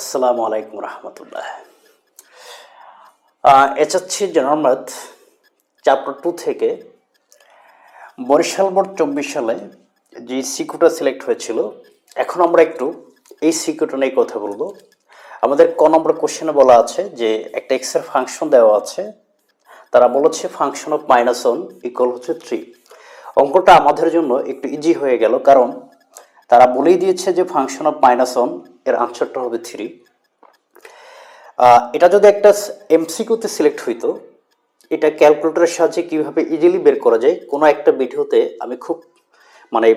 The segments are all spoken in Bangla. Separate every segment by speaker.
Speaker 1: আসসালামু আলাইকুম রহমতুল্লাহ। এচাচ্ছি জেনারেল ম্যাথ চ্যাপ্টার টু থেকে বরিশাল বোর্ড চব্বিশ সালে যে সিকিউটা সিলেক্ট হয়েছিল, এখন আমরা একটু এই সিকিউটা নিয়ে কথা বলব। আমাদের ক নম্বর কোশ্চেনে বলা আছে যে একটা এক্সের ফাংশন দেওয়া আছে, তারা বলেছে function of minus one equal হচ্ছে থ্রি অঙ্কটা আমাদের জন্য একটু ইজি হয়ে গেল, কারণ তারা বলেই দিয়েছে যে ফাংশন অফ মাইনাস ওয়ান এর আনসারটা হবে থ্রি এটা যদি একটা এমসিকিউতে সিলেক্ট হইতো, এটা ক্যালকুলেটরের সাহায্যে কীভাবে ইজিলি বের করা যায়, কোনো একটা ভিডিওতে আমি খুব মানে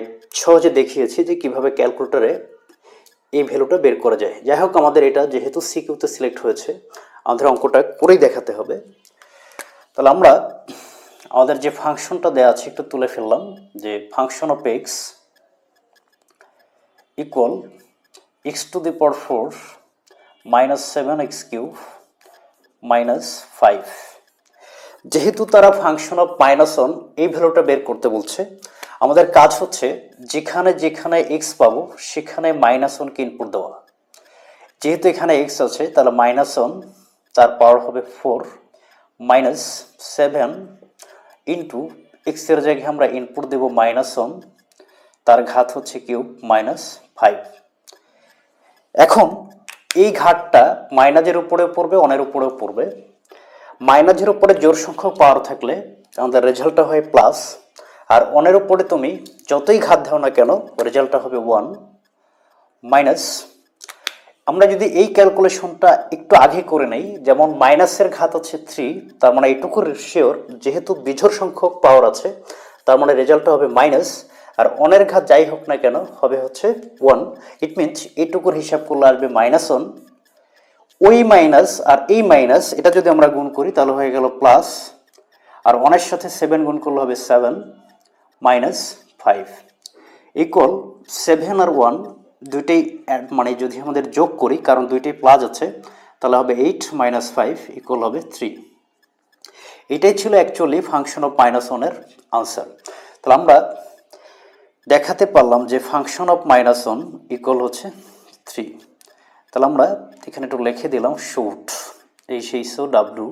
Speaker 1: সহজে দেখিয়েছি যে কীভাবে ক্যালকুলেটরে এই ভ্যালুটা বের করা যায়। যাই হোক, আমাদের এটা যেহেতু সিকিউতে সিলেক্ট হয়েছে, আমাদের অঙ্কটা করেই দেখাতে হবে। তাহলে আমরা আমাদের যে ফাংশনটা দেওয়া আছে একটু তুলে ফেললাম, যে function of x equal x to the power four minus seven x cube minus five যেহেতু তারা ফাংশন অফ মাইনাস ওয়ান এই ভ্যালুটা বের করতে বলছে, আমাদের কাজ হচ্ছে যেখানে যেখানে এক্স পাবো, সেখানে মাইনাস ওয়ানকে ইনপুট দেওয়া। যেহেতু এখানে এক্স আছে, তাহলে মাইনাস ওয়ান তার পাওয়ার হবে ফোর মাইনাস সেভেন ইন্টু এক্সের জায়গায় আমরা ইনপুট দেব মাইনাস ওয়ান তার ঘাত হচ্ছে কিউব মাইনাস ফাইভ এখন এই ঘাটটা মাইনাজের উপরে পড়বে, অনের উপরেও পড়বে। মাইনাজের উপরে জোর সংখ্যক পাওয়ার থাকলে আমাদের রেজাল্টটা হয় প্লাস আর অনের উপরে তুমি যতই ঘাত দাও না কেন, রেজাল্টটা হবে ওয়ান মাইনাস আমরা যদি এই ক্যালকুলেশনটা একটু আগে করে নেই, যেমন মাইনাসের ঘাত হচ্ছে থ্রি তার মানে এইটুকুর শিওর যেহেতু বিজোর সংখ্যক পাওয়ার আছে, তার মানে রেজাল্টটা হবে মাইনাস আর অনের ঘাত যাই হোক না কেন, হবে হচ্ছে ওয়ান ইট মিনস এইটুকুর হিসাব করলে আসবে মাইনাস ওয়ান ওই মাইনাস আর এই মাইনাস এটা যদি আমরা গুণ করি, তাহলে হয়ে গেল প্লাস আর ওয়ানের সাথে সেভেন গুণ করলে হবে seven minus five equal seven আর ওয়ান দুইটাই মানে যদি আমাদের যোগ করি, কারণ দুইটাই প্লাস আছে, তাহলে হবে এইট মাইনাস ফাইভ ইকুয়াল হবে থ্রি এটাই ছিল অ্যাকচুয়ালি ফাংশন অফ মাইনাস ওয়ানের আনসার তাহলে আমরা দেখাতে পারলাম যে function of minus one equal হচ্ছে থ্রি তাহলে আমরা এখানে একটু লিখে দিলাম শুট এই সেই সো ডাব্লু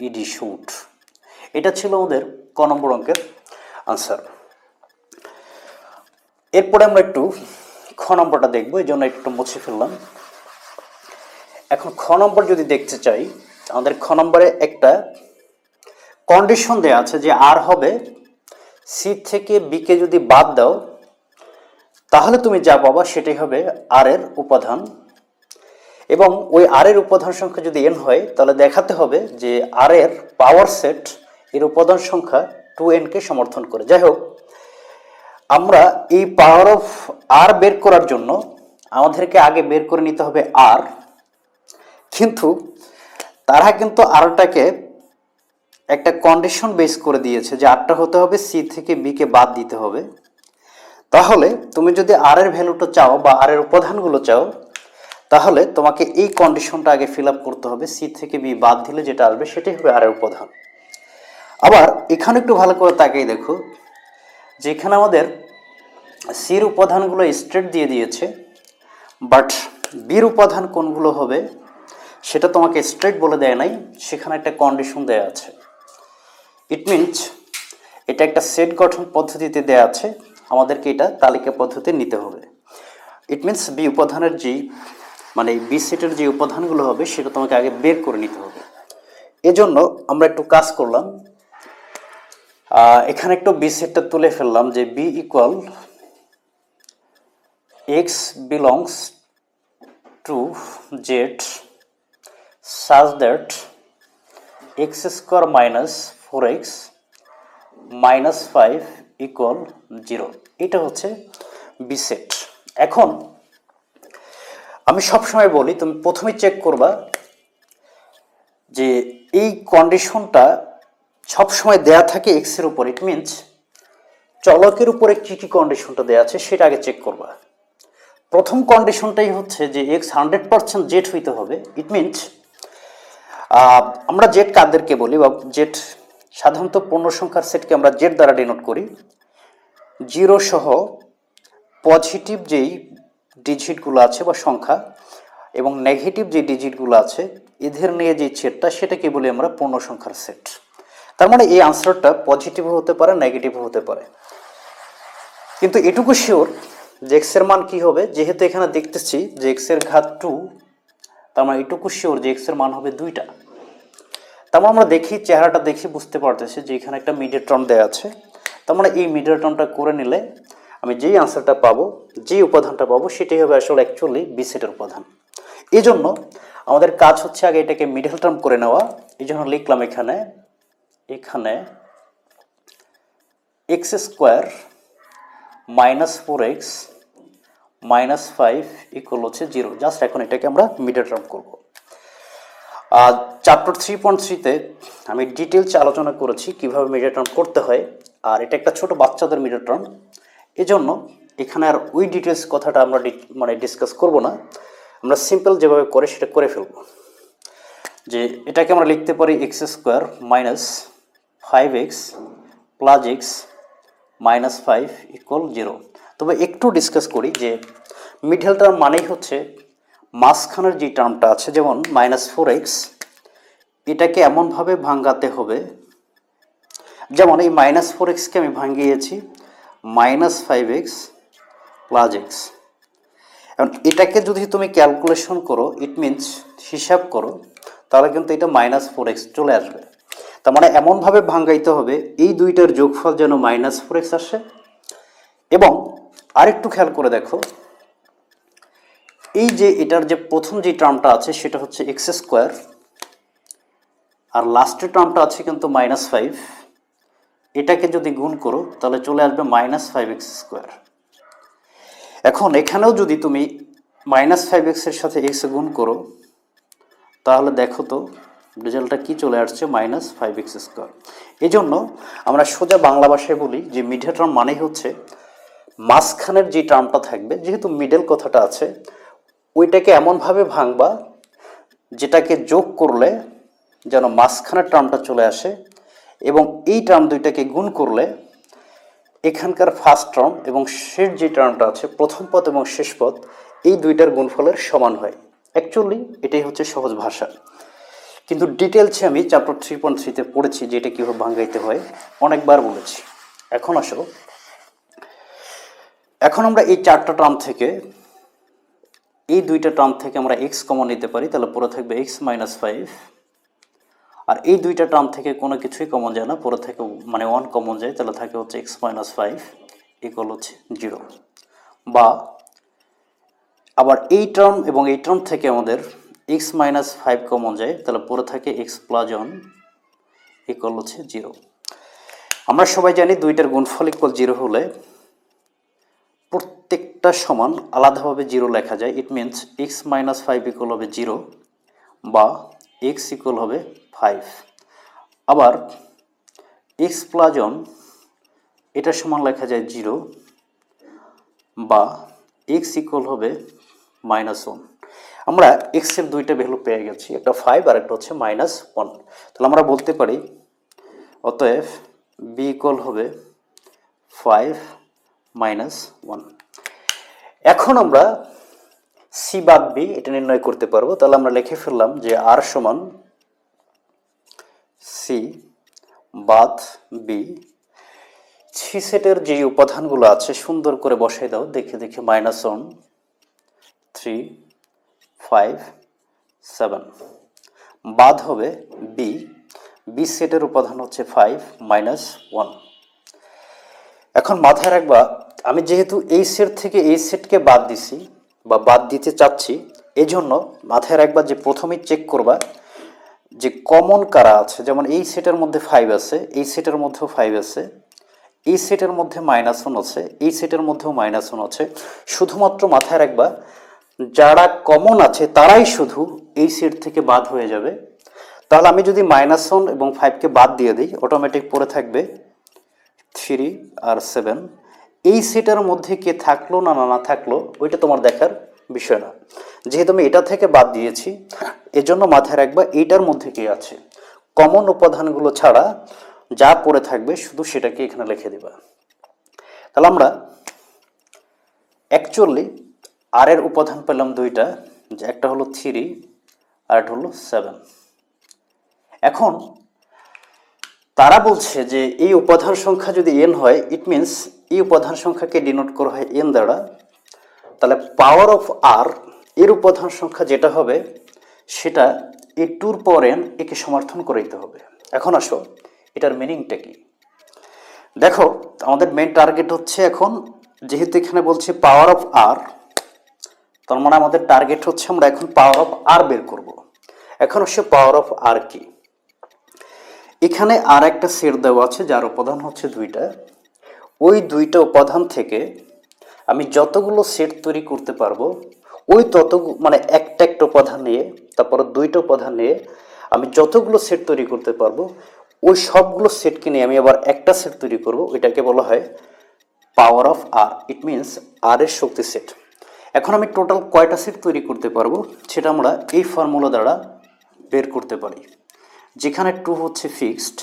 Speaker 1: ইডি শুট এটা ছিল আমাদের ক নম্বর অঙ্কের আনসার এরপরে আমরা একটু খ নম্বরটা দেখব, এই জন্য একটু মুছে ফেললাম। এখন খ নম্বর যদি দেখতে চাই, আমাদের খ নম্বরে একটা কন্ডিশন দেওয়া আছে যে আর হবে সি থেকে বিকে যদি বাদ দাও, তাহলে তুমি যা পাবা সেটাই হবে আর এর উপাদান এবং ওই আর এর উপাদান সংখ্যা যদি এন হয়, তাহলে দেখাতে হবে যে আর এর পাওয়ার সেট এর উপাদান সংখ্যা টু এনকে সমর্থন করে। যাই হোক, আমরা এই পাওয়ার অফ আর বের করার জন্য আমাদেরকে আগে বের করে নিতে হবে আর কিন্তু তারা কিন্তু আরটাকে একটা কন্ডিশন বেস করে দিয়েছে যে আরটা হতে হবে সি থেকে বি কে বাদ দিতে হবে। তাহলে তুমি যদি আর এর ভ্যালুটা চাও বা আর এর উপাদানগুলো চাও, তাহলে তোমাকে এই কন্ডিশনটা আগে ফিল করতে হবে। সি থেকে বি বাদ দিলে যেটা আসবে সেটাই হবে আর এর উপাদান। আবার এখানে একটু ভালো করে তাকিয়ে দেখো, যেখানে আমাদের সির উপাদানগুলো স্ট্রেট দিয়ে দিয়েছে বাট বির উপাদান কোনগুলো হবে, সেটা তোমাকে স্ট্রেট বলে দেয় নাই। সেখানে একটা কন্ডিশন দেয়া আছে। ইট মিনস এটা একটা সেট গঠন পদ্ধতিতে দেয়া আছে। আমাদেরকে এটা তালিকা পদ্ধতি নিতে হবে। ইট মিনস বি উপাদানের যে মানে বি সেটের যে উপাদানগুলো হবে, সেটা তোমাকে আগে বের করে নিতে হবে। এজন্য আমরা একটু কাজ করলাম। এখানে একটু বি সেটটা তুলে ফেললাম যে B equal x belongs to Z such that x square minus 4x minus 5 equal 0 এটা হচ্ছে বি সেট এখন আমি সবসময় বলি, তুমি প্রথমে চেক করবা যে এই কন্ডিশনটা সবসময় দেয়া থাকে এক্সের উপর। ইট মিনস চলকের উপরে কি কি কন্ডিশনটা দেয়া আছে সেটা আগে চেক করবা। প্রথম কন্ডিশনটাই হচ্ছে যে এক্স হান্ড্রেড পার্সেন্ট জেট হইতে হবে। ইট মিনস আমরা জেড কাদেরকে বলি বা জেড সাধারণত পূর্ণ সংখ্যার সেটকে আমরা জেড দ্বারা ডিনোট করি। জিরো সহ পজিটিভ যেই ডিজিটগুলো আছে বা সংখ্যা এবং নেগেটিভ যে ডিজিটগুলো আছে, এদের নিয়ে যে সেটটা, সেটাকে বলি আমরা পূর্ণ সংখ্যার সেট। তার মানে এই আনসারটা পজিটিভ হতে পারে নেগেটিভ হতে পারে। কিন্তু এটুকু শিওর যে এক্সের মান কি হবে? যেহেতু এখানে দেখতেছি যে এক্সের ঘাত টু তার মানে এটুকু শিওর যে এক্সের মান হবে দুইটা। তার মানে আমরা দেখি, চেহারাটা দেখি বুঝতে পারতেছি যে এখানে একটা মিডিয়ার টার্ম দেওয়া আছে। তার মানে এই মিডিয়ার টার্মটা করে নিলে আমি যেই আনসারটা পাবো যে উপাদানটা পাবো, সেটাই হবে আসলে অ্যাকচুয়ালি বি সেটের উপাদান। এই জন্য আমাদের কাজ হচ্ছে আগে এটাকে মিডল টার্ম করে নেওয়া। এই জন্য লিখলাম এখানে এখানে x square minus four x minus five equal হচ্ছে জিরো জাস্ট এখন এটাকে আমরা মিডল টার্ম করব। চ্যাপ্টার থ্রি পয়েন্ট থ্রিতে আমি ডিটেলস আলোচনা করেছি কীভাবে মিডিয়া টার্ম করতে হয়। আর এটা একটা ছোট বাচ্চাদের মিডিয়া টার্ম এজন্য এখানে আর ওই ডিটেলস কথাটা আমরা মানে ডিসকাস করব না। আমরা সিম্পল যেভাবে করে সেটা করে ফেলব। যে এটাকে আমরা লিখতে পারি x square minus five x plus x minus five equal zero তবে একটু ডিসকাস করি যে মিডল টার্ম মানেই হচ্ছে মাঝখানের যে টার্মটা আছে, যেমন মাইনাস ফোর এক্স এটাকে এমনভাবে ভাঙ্গাতে হবে। যেমন এই মাইনাস ফোর এক্সকে আমি ভাঙিয়েছি minus five x plus x এখন এটাকে যদি তুমি ক্যালকুলেশন করো ইট মিনস হিসাব করো, তাহলে কিন্তু এটা মাইনাস ফোর এক্স চলে আসবে। তার মানে এমনভাবে ভাঙ্গাইতে হবে, এই দুইটার যোগফল যেন মাইনাস ফোর এক্স আসে। এবং আরেকটু খেয়াল করে দেখো এই যে এটার যে প্রথম যে টার্মটা আছে, সেটা হচ্ছে এক্স স্কোয়ার আর লাস্টের টার্মটা আছে কিন্তু মাইনাস ফাইভ এটাকে যদি গুণ করো, তাহলে চলে আসবে মাইনাস ফাইভ এক্স স্কোয়ার এখন এখানেও যদি তুমি মাইনাস ফাইভ এক্সের সাথে এক্স গুণ করো, তাহলে দেখো তো রেজাল্টটা কি চলে আসছে? মাইনাস ফাইভ এক্স স্কোয়ার এই জন্য আমরা সোজা বাংলা ভাষায় বলি যে মিডিয়া টার্ম মানেই হচ্ছে, মাঝখানের যে টার্মটা থাকবে, যেহেতু মিডল কথাটা আছে ওইটাকে এমনভাবে ভাঙবা, যেটাকে যোগ করলে যেন মাঝখানের টার্মটা চলে আসে এবং এই টার্ম দুইটাকে গুণ করলে এখানকার ফার্স্ট টার্ম এবং শেষ যে টার্মটা আছে, প্রথম পদ এবং শেষ পদ এই দুইটার গুণফলের সমান হয়। অ্যাকচুয়ালি এটাই হচ্ছে সহজ ভাষা। কিন্তু ডিটেলসে আমি চ্যাপ্টার থ্রি পয়েন্ট থ্রিতে পড়েছি যে এটা কীভাবে ভাঙাইতে হয়, অনেকবার বলেছি। এখন আসো। এখন আমরা এই চারটা টার্ম থেকে এই দুইটা টার্ম থেকে আমরা এক্স কমন নিতে পারি, তাহলে পুরো থাকবে এক্স মাইনাস ফাইভ আর এই দুইটা টার্ম থেকে কোনো কিছুই কমন যায় না পুরো থেকে মানে ওয়ান কমন যায়, তাহলে থাকে হচ্ছে এক্স মাইনাস ফাইভ ইকুয়াল হচ্ছে জিরো বা আবার এই টার্ম এবং এই টার্ম থেকে আমাদের এক্স মাইনাস ফাইভ কমন যায়, তাহলে পুরো থাকে এক্স প্লাস ওয়ান ইকুয়াল হচ্ছে জিরো আমরা সবাই জানি দুইটার গুণফল ইকুয়াল জিরো হলে প্রত্যেকটা সমান আলাদাভাবে জিরো লেখা যায়। It means x minus five equal হবে জিরো বা এক্স ইকুয়াল হবে ফাইভ আবার এক্স প্লাস ওয়ান এটার সমান লেখা যায় জিরো বা এক্স ইকুয়াল হবে মাইনাস ওয়ান আমরা এক্সের দুইটা ভ্যালু পেয়ে গেছি, একটা ফাইভ আর একটা হচ্ছে মাইনাস ওয়ান তাহলে আমরা বলতে পারি, অতএব বি ইকুয়াল হবে ফাইভ মাইনাস ওয়ান এখন আমরা সি বাদ বি এটা নির্ণয় করতে পারব। তাহলে আমরা লিখে ফেললাম যে আর সমান সি বাদ বি। সি সেটের যে উপাদানগুলো আছে, সুন্দর করে বসাই দাও। দেখে দেখে minus one three five seven বাদ হবে বি। বি সেটের উপাদান হচ্ছে ফাইভ মাইনাস ওয়ান এখন মাথায় রাখবা, আমি যেহেতু এই সেট থেকে এই সেটকে বাদ দিছি বা বাদ দিতে চাচ্ছি এই জন্য মাথায় রাখবা যে প্রথমেই চেক করবা যে কমন কারা আছে। যেমন এই সেটের মধ্যে ফাইভ আছে, এই সেটের মধ্যেও ফাইভ আছে, এই সেটের মধ্যে মাইনাস ওয়ান আছে, এই সেটের মধ্যেও মাইনাস ওয়ান আছে। শুধুমাত্র মাথায় রাখবা, যারা কমন আছে, তারাই শুধু এই সেট থেকে বাদ হয়ে যাবে। তাহলে আমি যদি মাইনাস ওয়ান এবং ফাইভকে বাদ দিয়ে দিই অটোমেটিক পড়ে থাকবে থ্রি, আর সেভেন। এই সেটের মধ্যে কে থাকল না না থাকল, ওইটা তোমার দেখার বিষয় না। যেহেতু আমি এটা থেকে বাদ দিয়েছি, এজন্য মাথায় রাখবা এইটার মধ্যে কি আছে। কমন উপাদানগুলো ছাড়া যা পড়ে থাকবে, শুধু সেটাকে এখানে লিখে দিবা। তাহলে আমরা অ্যাকচুয়ালি আর এর উপাদান পেলাম দুইটা, যে একটা হলো থ্রি, আর একটা হলো সেভেন। এখন তারা বলছে যে এই উপাদান সংখ্যা যদি এন হয় ইট মিনস এই উপাদান সংখ্যাকে ডিনোট করা হয় এন দ্বারা। তাহলে পাওয়ার অফ আর এর উপাদান সংখ্যা যেটা হবে, সেটা এই টুর পর এন একে সমর্থন করে দিতে হবে। এখন আসো, এটার মিনিংটা কি? দেখো, আমাদের মেন টার্গেট হচ্ছে এখন, যেহেতু এখানে বলছে পাওয়ার অফ আর তার মানে আমাদের টার্গেট হচ্ছে আমরা এখন পাওয়ার অফ আর বের করব। এখন হচ্ছে পাওয়ার অফ আর কি? এখানে আর একটা সেট দেওয়া আছে, যার উপাদান হচ্ছে দুইটা। ওই দুইটা উপাদান থেকে আমি যতগুলো সেট তৈরি করতে পারব, ওই তত মানে একটা একটা উপাদান নিয়ে, তারপরে দুইটা উপাদান নিয়ে আমি যতগুলো সেট তৈরি করতে পারব, ওই সবগুলো সেটকে নিয়ে আমি আবার একটা সেট তৈরি করব। ওইটাকে বলা হয় power of R it means আর এর শক্তি সেট। এখন আমি টোটাল কয়টা সেট তৈরি করতে পারব, সেটা আমরা এই ফর্মুলা দ্বারা বের করতে পারি। যেখানে টু হচ্ছে ফিক্সড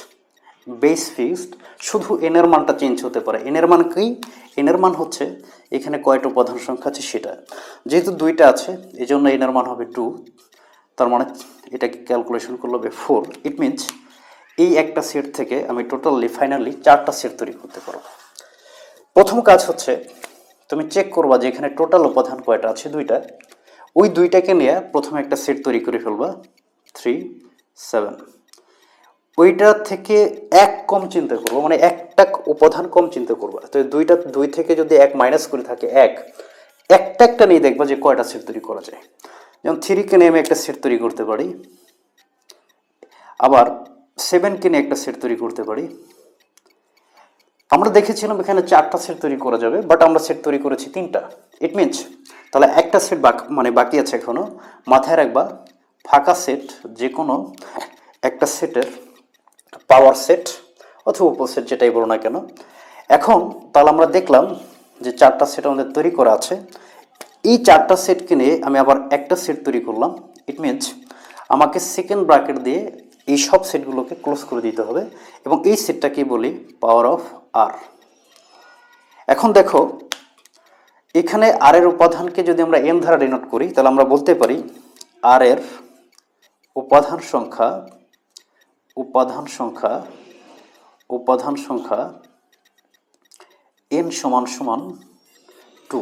Speaker 1: বেস ফিক্সড শুধু এনের মানটা চেঞ্জ হতে পারে। এনের মান কি? এনের মান হচ্ছে এখানে কয়টা উপাদান সংখ্যা আছে সেটা। যেহেতু দুইটা আছে এই জন্য এনের মান হবে টু তার মানে এটাকে ক্যালকুলেশন করলে হবে ফোর ইট মিনস এই একটা সেট থেকে আমি টোটালি ফাইনালি চারটা সেট তৈরি করতে পারব। প্রথম কাজ হচ্ছে তুমি চেক করবা যে এখানে টোটাল উপাদান কয়টা আছে দুইটা। ওই দুইটাকে নিয়ে প্রথমে একটা সেট তৈরি করে ফেলবা। থ্রি সেভেন ওইটা থেকে এক কম চিন্তা করব মানে একটা উপাদান কম চিন্তা করব। তো দুইটা, দুই থেকে যদি এক মাইনাস করে থাকে এক, একটা একটা নিয়ে দেখবা যে কয়টা সেট তৈরি করা যায়। যেমন থ্রিকে নিয়ে আমি একটা সেট তৈরি করতে পারি, আবার সেভেনকে নিয়ে একটা সেট তৈরি করতে পারি। আমরা দেখেছিলাম এখানে চারটা সেট তৈরি করা যাবে বাট আমরা সেট তৈরি করেছি তিনটা। ইট মিনস তাহলে একটা সেট বাক মানে বাকি আছে এখনও মাথায় রাখবা, ফাঁকা সেট যে কোনো একটা সেটের পাওয়ার সেট অথবা উপসেট যেটাই বলো না কেন। এখন তাহলে আমরা দেখলাম যে চারটা সেট আমাদের তৈরি করা আছে। এই চারটা সেটকে নিয়ে আমি আবার একটা সেট তৈরি করলাম। ইট মিনস আমাকে সেকেন্ড ব্র্যাকেট দিয়ে এই সব সেটগুলোকে ক্লোজ করে দিতে হবে এবং এই সেটটাকে বলি পাওয়ার অফ আর এখন দেখো, এখানে আর এর উপাদানকে যদি আমরা এন দ্বারা ডিনোট করি, তাহলে আমরা বলতে পারি আর এর উপাদান সংখ্যা উপাদান সংখ্যা উপাদান সংখ্যা এন সমান সমান টু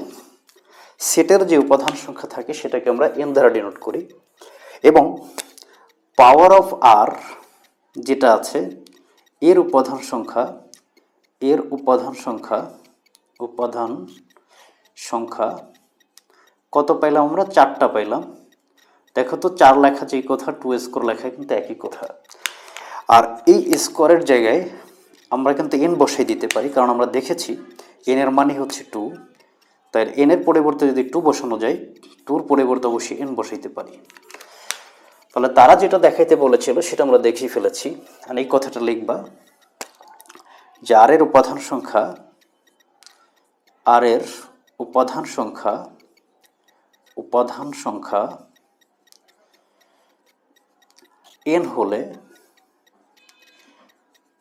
Speaker 1: সেটের যে উপাদান সংখ্যা থাকে, সেটাকে আমরা এন দ্বারা ডিনোট করি এবং পাওয়ার অফ আর যেটা আছে, এর উপাদান সংখ্যা, এর উপাদান সংখ্যা উপাদান সংখ্যা, কত পাইলাম আমরা? চারটা পাইলাম। দেখো তো, চার লেখা যেই কথা টু স্কোর লেখা কিন্তু একই কথা। আর এই স্কোয়ারের জায়গায় আমরা কিন্তু এন বসাই দিতে পারি, কারণ আমরা দেখেছি এনের মানে হচ্ছে টু তাই এনের পরিবর্তে যদি টু বসানো যায় টুর পরিবর্তে অবশ্যই এন বসাইতে পারি। তাহলে তারা যেটা দেখাইতে বলেছিল, সেটা আমরা দেখিয়ে ফেলেছি। আর এই কথাটা লিখবা, যে আর এর উপাদান সংখ্যা আর এর উপাদান সংখ্যা উপাদান সংখ্যা এন হলে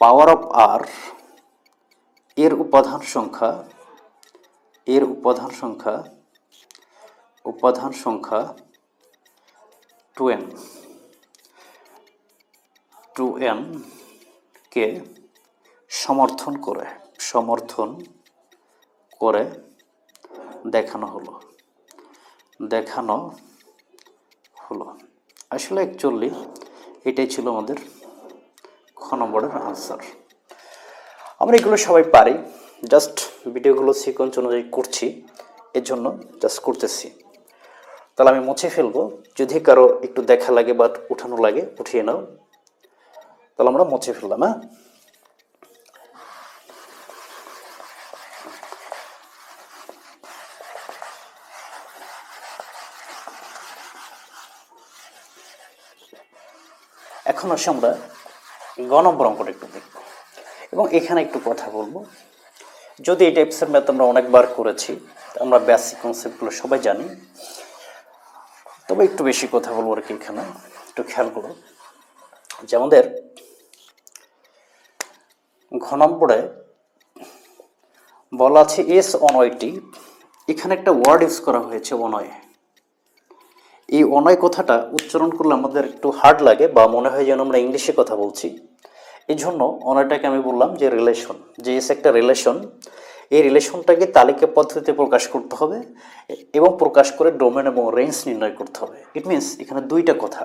Speaker 1: পাওয়ার অফ আর এর উপাদান সংখ্যা, এর উপাদান সংখ্যা উপাদান সংখ্যা টু এন টু এন কে সমর্থন করে সমর্থন করে দেখানো হলো। দেখানো হলো। আসলে অ্যাকচুয়ালি এটাই ছিল আমাদের নম্বরের আনসার আমরা এগুলো সবাই পারি জাস্ট ভিডিওগুলো সিকোয়েন্স অনুযায়ী করছি এর জন্য জাস্ট করতেছি। তাহলে আমি মুছে ফেলব, যদি কারও একটু দেখা লাগে বা উঠানো লাগে, উঠিয়ে নাও। তাহলে আমরা মুছে ফেললাম হ্যাঁ? এখন আসে আমরা গ নম্বর অঙ্কটা একটু দেখব। এবং এখানে একটু কথা বলব। যদি এই টাইপসের ম্যাথ আমরা অনেকবার করেছি আমরা বেসিক কনসেপ্টগুলো সবাই জানি। তবে একটু বেশি কথা বলব আর কি এখানে। একটু খেয়াল করো। যে আমাদের ঘ নম্বরে বলা আছে এস অনয়টি এখানে একটা ওয়ার্ড ইউজ করা হয়েছে অনয় এই অনয় কথাটা উচ্চারণ করলে আমাদের একটু হার্ড লাগে বা মনে হয় যেন আমরা ইংলিশে কথা বলছি। এই জন্য অনয়টাকে আমি বললাম যে রিলেশন যে এস একটা রিলেশন এই রিলেশনটাকে তালিকা পদ্ধতিতে প্রকাশ করতে হবে এবং প্রকাশ করে ডোমেন এবং রেঞ্জ নির্ণয় করতে হবে। ইট মিনস এখানে দুইটা কথা।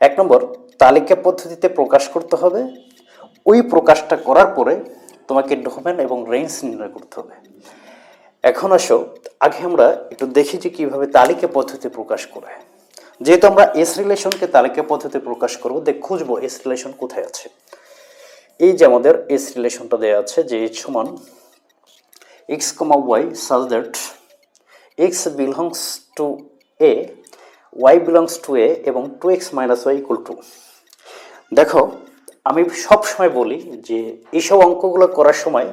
Speaker 1: এক নম্বর, তালিকা পদ্ধতিতে প্রকাশ করতে হবে। ওই প্রকাশটা করার পরে তোমাকে ডোমেন এবং রেঞ্জ নির্ণয় করতে হবে। এখন আসো, আগে আমরা একটু দেখি যে কীভাবে তালিকা পদ্ধতি প্রকাশ করে যেহেতু আমরা এস রিলেশনকে তালিকা পদ্ধতি প্রকাশ করব, দেখ খুঁজবো এস রিলেশন কোথায় আছে। এই যে আমাদের এস রিলেশনটা দেওয়া আছে, যে এইচ সমান x comma y such that x belongs to A y belongs to A এবং two x minus y equal two দেখো, আমি সব সময় বলি যে এইসব অঙ্কগুলো করার সময়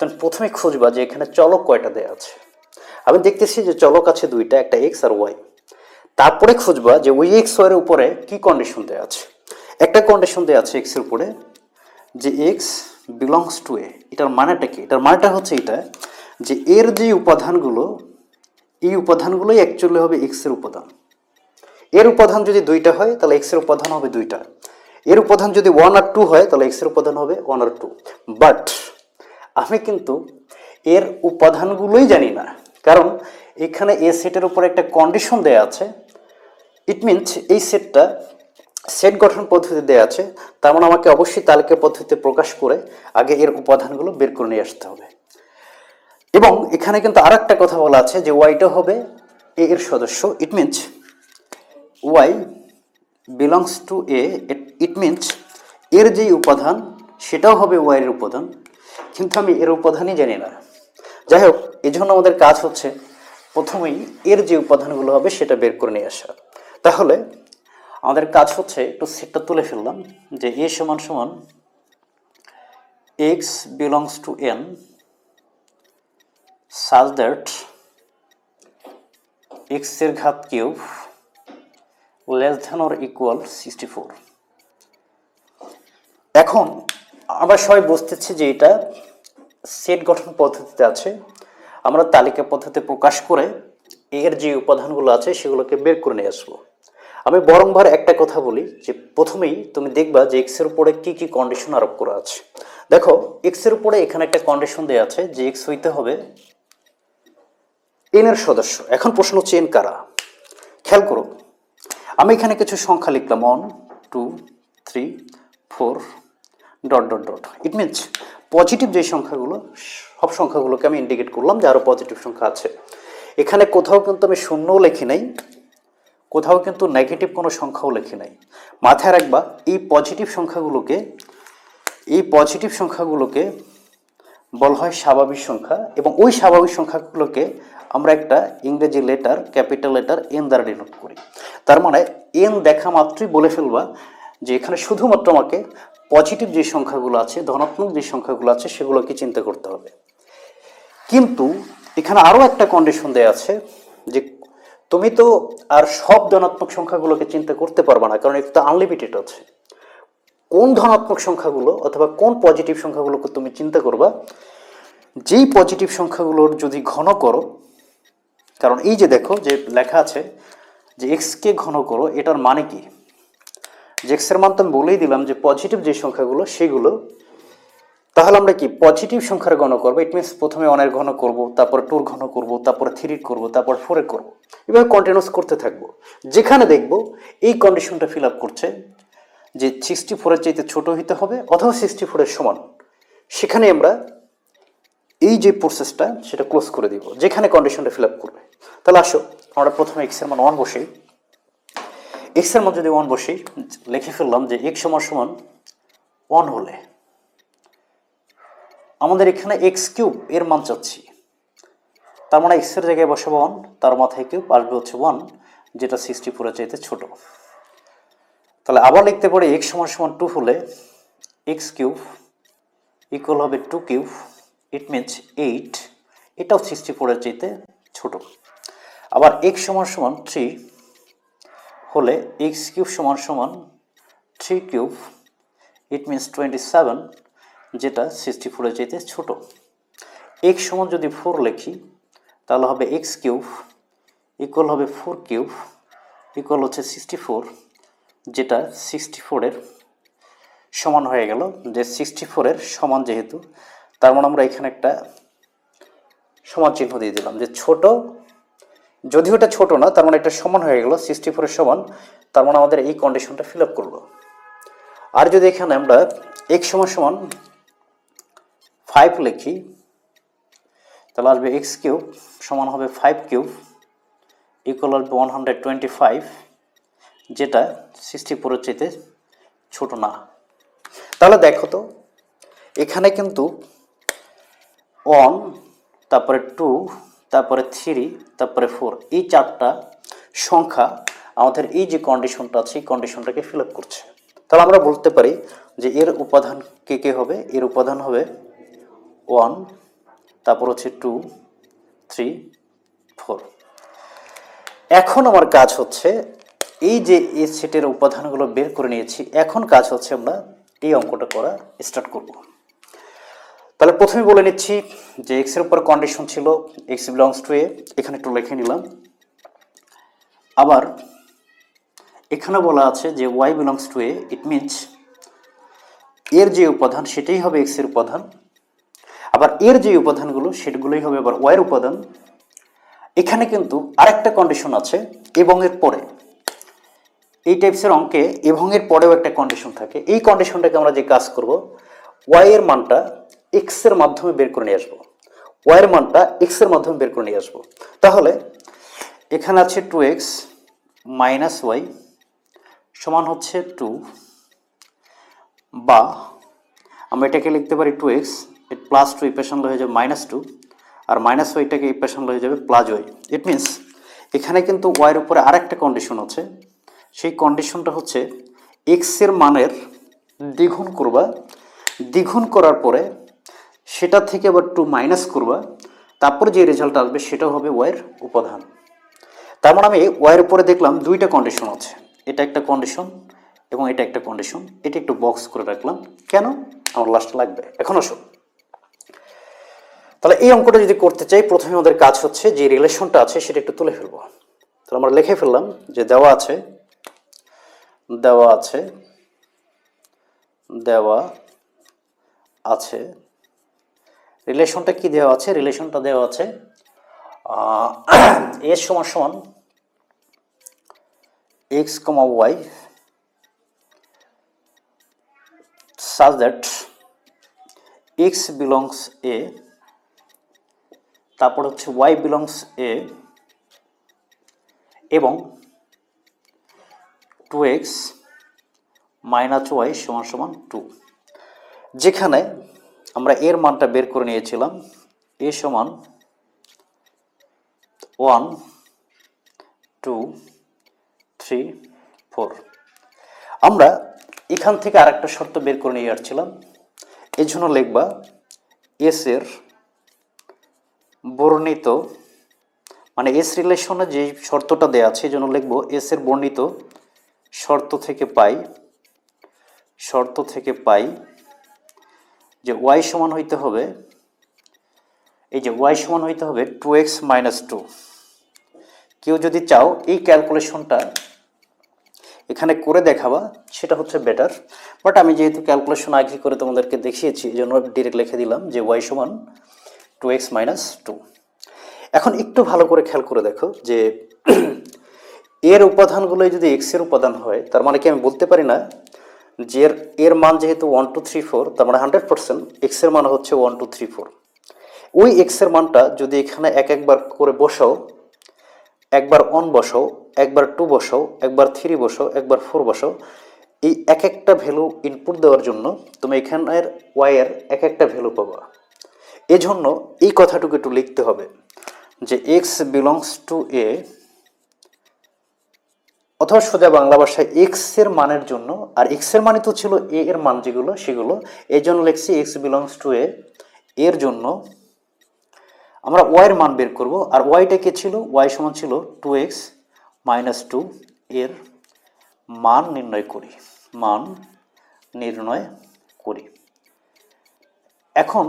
Speaker 1: তখন প্রথমে খুঁজবা যে এখানে চলক কয়টা দেওয়া আছে। আমি দেখতেছি যে চলক আছে দুইটা, একটা এক্স আর ওয়াই তারপরে খুঁজবা যে ওই এক্স ওয়াইয়ের উপরে কি কন্ডিশন দেওয়া আছে। একটা কন্ডিশন দেওয়া আছে এক্সের উপরে, যে এক্স বিলংস টু এ এটার মানেটা কি? এটার মানেটা হচ্ছে এটা, যে এর যে উপাদানগুলো, এই উপাদানগুলোই অ্যাকচুয়ালি হবে এক্সের উপাদান। এর উপাদান যদি দুইটা হয়, তাহলে এক্সের উপাদান হবে দুইটা। এর উপাদান যদি ওয়ান আর টু হয়, তাহলে এক্সের উপাদান হবে ওয়ান আর টু বাট আমি কিন্তু এর উপাদানগুলোই জানি না। কারণ এখানে এ সেটের উপর একটা কন্ডিশন দেয়া আছে। ইট মিনস এই সেটটা সেট গঠন পদ্ধতি দেয়া আছে। তার মানে আমাকে অবশ্যই তালিকা পদ্ধতিতে প্রকাশ করে আগে এর উপাদানগুলো বের করে নিয়ে আসতে হবে। এবং এখানে কিন্তু আর একটা কথা বলা আছে যে ওয়াইটা হবে এ এর সদস্য। It means y belongs to A it means এর যেই উপাদান, সেটাও হবে ওয়াই এর উপাদান। কিন্তু আমি এর উপাদানই জানি না। যাই হোক এই জন্য আমাদের কাজ হচ্ছে প্রথমেই এর যে উপাদানগুলো হবে সেটা বের করে নিয়ে আসা। তাহলে আমাদের কাজ হচ্ছে একটু সেটটা তুলে ফেললাম যে এ সমান সমান x belongs to N such that এক্সের ঘাত cube less than or equal sixty four. এখন আমরা সবাই বুঝতেছি যে এটা সেট গঠন পদ্ধতিতে আছে। আমরা তালিকা পদ্ধতি প্রকাশ করে এর যে উপাদানগুলো আছে সেগুলোকে বের করে নিয়ে আসব। আমি বরংবার একটা কথা বলি যে প্রথমেই তুমি দেখবা যে এক্সের উপরে কি কি কন্ডিশন আরোপ করা আছে। দেখো এক্সের উপরে এখানে একটা কন্ডিশন দেওয়া আছে যে এক্স হইতে হবে এন এর সদস্য। এখন প্রশ্ন হচ্ছে এন কারা? খেয়াল করো, আমি এখানে কিছু সংখ্যা লিখলাম। One two three four dot dot dot it means positive যে সংখ্যাগুলো, সব সংখ্যাগুলোকে আমি ইন্ডিকেট করলাম যে আরও পজিটিভ সংখ্যা আছে। এখানে কোথাও কিন্তু আমি শূন্যও লেখি নাই, কোথাও কিন্তু নেগেটিভ কোনো সংখ্যাও লেখি নাই। মাথায় রাখবা, এই পজিটিভ সংখ্যাগুলোকে, এই পজিটিভ সংখ্যাগুলোকে বলা হয় স্বাভাবিক সংখ্যা এবং ওই স্বাভাবিক সংখ্যাগুলোকে আমরা একটা ইংরেজি লেটার ক্যাপিটাল লেটার এন দ্বারা ডিনোট করি। তার মানে এন দেখা মাত্রই বলে ফেলবা যে এখানে শুধুমাত্র আমাকে পজিটিভ যে সংখ্যাগুলো আছে, ধনাত্মক যে সংখ্যাগুলো আছে, সেগুলোকে চিন্তা করতে হবে। কিন্তু এখানে আরও একটা কন্ডিশন দেয়া আছে যে তুমি তো আর সব ধনাত্মক সংখ্যাগুলোকে চিন্তা করতে পারবে না, কারণ এটা আনলিমিটেড আছে। কোন ধনাত্মক সংখ্যাগুলো অথবা কোন পজিটিভ সংখ্যাগুলোকে তুমি চিন্তা করবা, যেই পজিটিভ সংখ্যাগুলোর যদি ঘন করো, কারণ এই যে দেখো যে লেখা আছে যে এক্সকে ঘন করো, এটার মানে কি? যে এক্সের মান তো আমি বলেই দিলাম যে পজিটিভ যে সংখ্যাগুলো, সেগুলো, তাহলে আমরা কি পজিটিভ সংখ্যার ঘন করব? ইট মিনস প্রথমে অনের ঘন করব, তারপর টুর ঘন করব, তারপর থ্রির করব, তারপর ফোরের করব। এভাবে কন্টিনিউস করতে থাকব। যেখানে দেখব এই কন্ডিশনটা ফিল আপ করছে যে সিক্সটি ফোরের চাইতে ছোট হইতে হবে অথবা সিক্সটি ফোরের সমান। সেখানে আমরা এই যে প্রসেসটা সেটা ক্লোজ করে দিব, যেখানে কন্ডিশনটা ফিল আপ করবে। তাহলে আসো, আমরা প্রথমে এক্সের মান ওয়ান বসেই। এক্সের মান যদি ওয়ান বসি, লিখে ফেললাম যে এক্স সমান সমান ওয়ান হলে, আমাদের এখানে এক্স কিউব এর মান চাচ্ছি। তার মানে এক্সের জায়গায় বসাবো ওয়ান তার মাথায় কিউব আসবে হচ্ছে ওয়ান যেটা সিক্সটি ফোরের চাইতে ছোট। তাহলে আবার লিখতে পারি এক্স সমান সমান টু হলে এক্স কিউব ইকুয়াল হবে two cube it means eight এটাও সিক্সটি ফোরের চাইতে ছোট। আবার এক্স সমান সমান থ্রি হলে এক্স কিউব সমান সমান three cube it means twenty seven যেটা সিক্সটি ফোরের চাইতে ছোট। এক্স সমান যদি ফোর লিখি, তাহলে হবে এক্স কিউব ইকুয়াল হবে ফোর কিউব ইকুয়াল হচ্ছে সিক্সটি ফোর যেটা সিক্সটি ফোরের সমান হয়ে গেল। যে সিক্সটি ফোরের সমান যেহেতু, তার মানে আমরা এখানে একটা সমান চিহ্ন দিয়ে দিলাম। যে ছোট যদি ওটা ছোট না, তার মানে একটা সমান হয়ে গেল সিক্সটি ফোরের সমান, তার মানে আমাদের এই কন্ডিশনটা ফিল আপ করল। আর যদি এখানে আমরা এক্স সমান সমান ফাইভ লিখি, তাহলে আসবে এক্স কিউব সমান হবে ফাইভ কিউব ইকুয়াল আসবে ওয়ান হান্ড্রেড টোয়েন্টি ফাইভ যেটা সিক্সটি ফোরের চাইতে ছোট না। তাহলে দেখো তো, এখানে কিন্তু ওয়ান তারপরে টু তারপরে থ্রি তারপরে ফোর এই চারটা সংখ্যা আমাদের এই যে কন্ডিশনটা আছে, এই কন্ডিশনটাকে ফিল আপ করছে। তাহলে আমরা বলতে পারি যে এর উপাদান কে কে হবে? এর উপাদান হবে ওয়ান তারপর হচ্ছে টু থ্রি ফোর এখন আমার কাজ হচ্ছে এই যে এই সেটের উপাদানগুলো বের করে নিয়েছি, এখন কাজ হচ্ছে আমরা এই অঙ্কটা করা স্টার্ট করব। তাহলে প্রথমে বলে নিচ্ছি যে এক্সের উপর কন্ডিশন ছিল এক্স বিলংস টু এ এখানে একটু লিখে নিলাম। আবার এখানে বলা আছে যে y belongs to A it means এর যে উপাদান, সেটাই হবে এক্সের উপাদান। আবার এর যে উপাদানগুলো, সেগুলোই হবে আবার ওয়াইয়ের উপাদান। এখানে কিন্তু আরেকটা কন্ডিশন আছে, এবং এর পরে। এই টাইপসের অঙ্কে এবং এর পরেও একটা কন্ডিশন থাকে। এই কন্ডিশনটাকে আমরা যে কাজ করব ওয়াই এর মানটা এক্সের মাধ্যমে বের করে নিয়ে আসব। ওয়াই এর মানটা এক্সের মাধ্যমে বের করে নিয়ে আসব। তাহলে এখানে আছে টু এক্স মাইনাস ওয়াই সমান হচ্ছে টু বা আমরা এটাকে লিখতে পারি two x plus two equation হয়ে যাবে মাইনাস টু আর মাইনাস ওয়াইটাকে ইকুয়েশন হয়ে যাবে প্লাস ওয়াই ইট মিনস এখানে কিন্তু ওয়াইয়ের উপরে আরেকটা কন্ডিশন আছে। সেই কন্ডিশনটা হচ্ছে এক্সের মানের দ্বিগুণ করবা দ্বিগুণ করার পরে সেটা থেকে আবার টু মাইনাস করবা, তারপরে যে রেজাল্ট আসবে সেটাও হবে ওয়াইয়ের উপাদান তার মানে আমি ওয়াইয়ের উপরে দেখলাম দুইটা কন্ডিশন আছে। এটা একটা কন্ডিশন এবং এটা একটা কন্ডিশন এটা একটু বক্স করে রাখলাম। কেন? আমার লাস্ট লাগবে। এখন আসো। তাহলে এই অঙ্কটা যদি করতে চাই, প্রথমে আমাদের কাজ হচ্ছে যে রিলেশনটা আছে সেটা একটু তুলে ফেলব। তাহলে আমরা লিখে ফেললাম যে দেওয়া আছে দেওয়া আছে, দেওয়া আছে। রিলেশনটা কি দেওয়া আছে? রিলেশনটা দেওয়া আছে এর সমান সমান x comma y such that x belongs a, তারপর হচ্ছে y belongs a এবং 2x মাইনাস ওয়াই সমান সমান টু যেখানে আমরা এর মানটা বের করে নিয়েছিলাম, এ সমান ওয়ান, টু, থ্রি, ফোর। আমরা এখান থেকে আরেকটা শর্ত বের করে নিয়ে আসছিলাম এই জন্য লিখবা এস এর বর্ণিত মানে এস রিলেশনে যে শর্তটা দেওয়া আছে এই জন্য লিখব এস এর বর্ণিত শর্ত থেকে পাই, শর্ত থেকে পাই যে ওয়াই সমান হইতে হবে, এই যে ওয়াই সমান হইতে হবে টু এক্স মাইনাস টু কেউ যদি চাও এই ক্যালকুলেশনটা এখানে করে দেখাবা, সেটা হচ্ছে বেটার বাট আমি যেহেতু ক্যালকুলেশন আগে করে তোমাদেরকে দেখিয়েছি, এই জন্য ডিরেক্ট লিখে দিলাম যে ওয়াই সমান টু এক্স মাইনাস টু এখন একটু ভালো করে খেয়াল করে দেখো যে এর উপাদানগুলোই যদি এক্সের উপাদান হয়, তার মানে কি আমি বলতে পারি না যে এর মান যেহেতু ওয়ান টু থ্রি ফোর তার মানে হান্ড্রেড পার্সেন্ট এক্সের মান হচ্ছে ওয়ান টু থ্রি ফোর ওই এক্সের মানটা যদি এখানে এক একবার করে বসাও, একবার অন বসাও, একবার টু বসাও, একবার থ্রি বসাও, একবার ফোর বসাও, এই এক একটা ভ্যালু ইনপুট দেওয়ার জন্য তুমি এখানের ওয়াইয়ের এক একটা ভ্যালু পাবা। এজন্য এই কথাটুকু একটু লিখতে হবে যে এক্স বিলংস টু এ অথবা সোজা বাংলা ভাষায় এক্সের মানের জন্য, আর এক্সের মানে তো ছিল এ এর মান যেগুলো, সেগুলো এই জন্য লিখছি এক্স বিলংস টু এ এর জন্য। আমরা ওয়াইয়ের মান বের করব, আর ওয়াইটা কে ছিল? ওয়াই সমান ছিল টু এক্স মাইনাস টু এর মান নির্ণয় করি, মান নির্ণয় করি। এখন,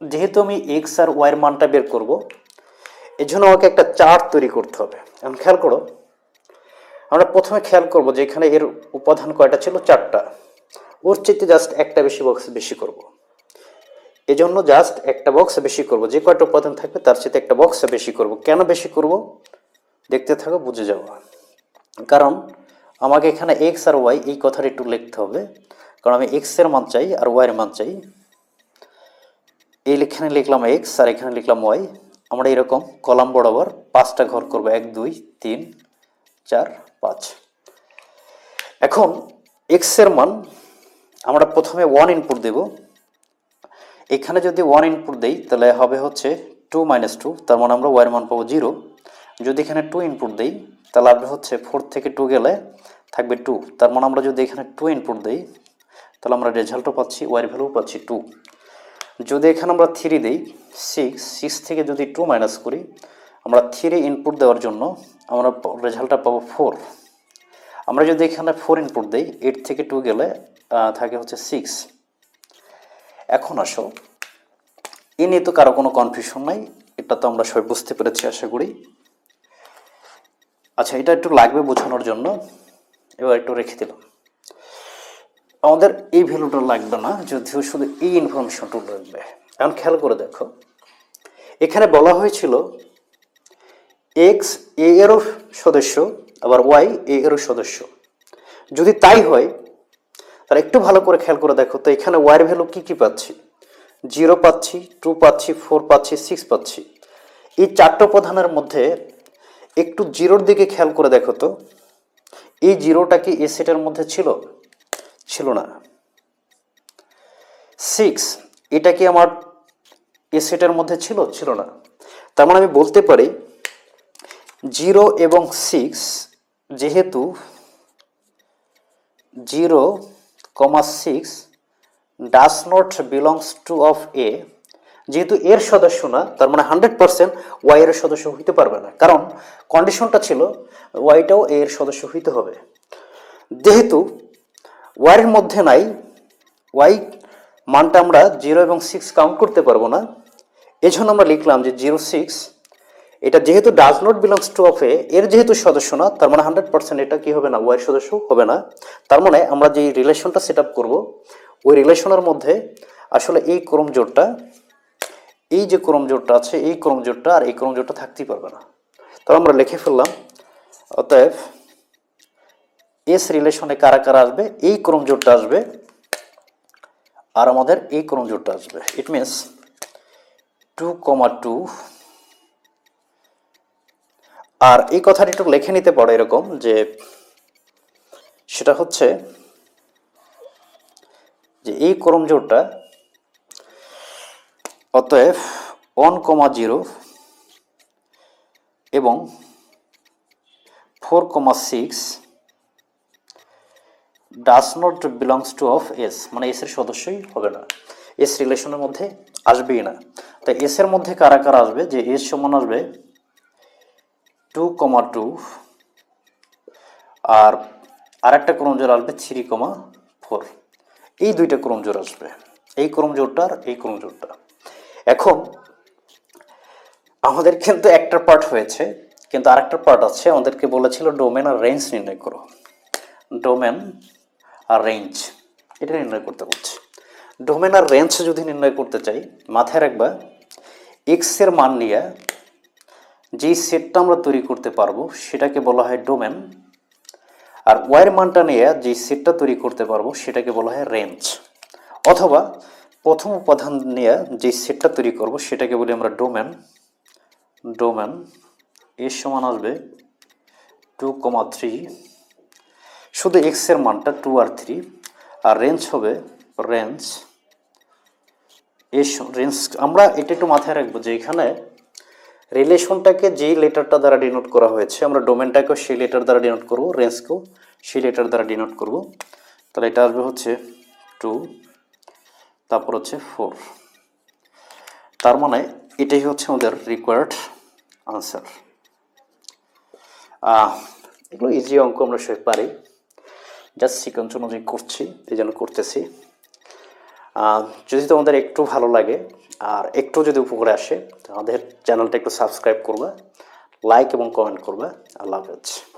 Speaker 1: যেহেতু আমি এক্স আর ওয়াইয়ের মানটা বের করব এর জন্য আমাকে একটা চার্ট তৈরি করতে হবে। এখন খেয়াল করো আমরা প্রথমে খেয়াল করব যে এখানে এর উপাদান কয়টা ছিল? চারটা। ওর চাইতে জাস্ট একটা বেশি বক্স বেশি করব। এজন্য জাস্ট একটা বক্স বেশি করব। যে কয়টা উপাদান থাকবে তার সাথে একটা বক্স বেশি করব। কেন বেশি করব? দেখতে থাকো, বুঝে যাব কারণ আমাকে এখানে এক্স আর ওয়াই এই কথাটা একটু লিখতে হবে। কারণ আমি এক্সের মান চাই আর ওয়াই এর মান চাই। এই এখানে লিখলাম এক্স আর এখানে লিখলাম ওয়াই আমরা এরকম কলাম বরাবর পাঁচটা ঘর করব। এক, দুই, তিন, চার। পাঁচ। এখন এক্সের মান আমরা প্রথমে ওয়ান ইনপুট দেব। এখানে যদি ওয়ান ইনপুট দেই, তাহলে হবে হচ্ছে টু মাইনাস টু তার মানে আমরা ওয়াই এর মান পাবো জিরো যদি এখানে টু ইনপুট দেই, তাহলে আপনি হচ্ছে ফোর থেকে টু গেলে থাকবে টু তার মানে আমরা যদি এখানে টু ইনপুট দেই, তাহলে আমরা রেজাল্টও পাচ্ছি ওয়াই ভ্যালু পাচ্ছি টু যদি এখানে আমরা থ্রি দিই সিক্স সিক্স থেকে যদি টু মাইনাস করি আমরা থ্রি ইনপুট দেওয়ার জন্য আমরা রেজাল্টটা পাবো ফোর আমরা যদি এখানে ফোর ইনপুট দিই এইট থেকে টু গেলে থাকে হচ্ছে সিক্স এখন আসো, এ নিয়ে তো কারও কোনো কনফিউশন নাই, এটা তো আমরা সবাই বুঝতে পেরেছি, আশা করি। আচ্ছা এটা একটু লাগবে বোঝানোর জন্য, এবার একটু রেখে দিলাম। আমাদের এই ভ্যালুটা লাগবে না, যদিও শুধু এই ইনফরমেশনটা লাগবে। এখন খেয়াল করে দেখো, এখানে বলা হয়েছিল এক্স এ এরও সদস্য, আবার ওয়াই এ এরও সদস্য। যদি তাই হয়, তাহলে একটু ভালো করে খেয়াল করে দেখো, তো এখানে ওয়াইয়ের ভ্যালু কী কী পাচ্ছি? জিরো পাচ্ছি টু পাচ্ছি ফোর পাচ্ছি সিক্স পাচ্ছি। এই চারটা প্রধানের মধ্যে একটু জিরোর দিকে খেয়াল করে দেখো তো। এই জিরোটা কি এ সেটের মধ্যে ছিল? ছিল না। সিক্স এটা কি আমার এ সেটের মধ্যে ছিল? ছিল না। তার মানে আমি বলতে পারি জিরো এবং সিক্স যেহেতু zero comma six does not belongs to of A, যেহেতু এর সদস্য না, তার মানে হান্ড্রেড পার্সেন্ট ওয়াই এর সদস্য হইতে পারবে না। কারণ কন্ডিশনটা ছিল ওয়াইটাও এ এর সদস্য হইতে হবে। যেহেতু ওয়াইয়ের মধ্যে নাই, ওয়াই মানটা আমরা জিরো এবং সিক্স কাউন্ট করতে পারব না। এজন্য আমরা লিখলাম যে জিরো সিক্স এটা যেহেতু does not belongs to of A এর যেহেতু সদস্য না, তার মানে হান্ড্রেড পার্সেন্ট এটা কি হবে না? ওয়াইয়ের সদস্য হবে না। তার মানে আমরা যে রিলেশনটা সেট আপ করব, ওই রিলেশনের মধ্যে আসলে এই ক্রম জোটটা এই যে ক্রম জোটটা আছে, এই ক্রম জোটটা আর এই ক্রম জোটটা থাকতেই পারবে না। তাহলে আমরা লিখে ফেললাম, অতএব এস রিলেশনে কারা কারা আসবে? এই ক্রম জোটটা আসবে আর আমাদের এই ক্রম জোটটা আসবে। It means two comma two আর এই কথাটি একটু লিখে নিতে পারো এরকম যে সেটা হচ্ছে যে এই ক্রম জোটটা অতএব ওয়ান কমা জিরো এবং four comma six does not belongs to of S মানে এস এর সদস্যই হবে না। এস রিলেশনের মধ্যে আসবেই না। তাই এস এর মধ্যে কারা কারা আসবে? যে এস সমান আসবে টু কমা টু আর আরেকটা ক্রমজোর আসবে থ্রি কমা ফোর এই দুইটা ক্রমজোর আসবে। এই ক্রমজোরটা আর এই ক্রমজোরটা এখন আমাদের কিন্তু একটা পার্ট হয়েছে, কিন্তু আরেকটা পার্ট আছে, আমাদেরকে বলেছিল ডোমেন আর রেঞ্জ নির্ণয় করো। ডোমেন আর রেঞ্জ এটা নির্ণয় করতে বলছে। ডোমেন আর রেঞ্জ যদি নির্ণয় করতে চাই, মাথায় রাখবা এক্সের মান নিয়ে যেই সেটটা আমরা তৈরি করতে পারব, সেটাকে বলা হয় ডোমেন। আর ওয়ার মানটা নিয়ে যে সেটটা তৈরি করতে পারব, সেটাকে বলা হয় রেঞ্জ। অথবা প্রথম উপাদান নিয়ে যে সেটটা তৈরি করব, সেটাকে বলি আমরা ডোমেন। ডোমেন, এর সমান আসবে টু কমা থ্রি। শুধু এক্সের মানটা টু আর থ্রি। আর রেঞ্জ হবে রেঞ্জ, এর রেঞ্জ, আমরা এটা একটু মাথায় রাখব যে এখানে রিলেশনটাকে যেই লেটারটা দ্বারা ডিনোট করা হয়েছে, আমরা ডোমেনটাকেও সেই লেটার দ্বারা ডিনোট করব, রেঞ্জকেও সেই লেটার দ্বারা ডিনোট করব। তাহলে এটা আসবে হচ্ছে টু, তারপর হচ্ছে ফোর। তার মানে এটাই হচ্ছে আমাদের রিকোয়ার্ড আনসার এগুলো ইজি অঙ্ক আমরা সে পারি। জাস্ট সিকোয়েন্স অনুযায়ী করছি, এই জন্য করতেছি। যদি তোমাদের একটু ভালো লাগে আর একটু যদি উপকারে আসে আমাদের চ্যানেলটা একটু সাবস্ক্রাইব করবে লাইক এবং কমেন্ট করবে। আল্লাহ হাফেজ।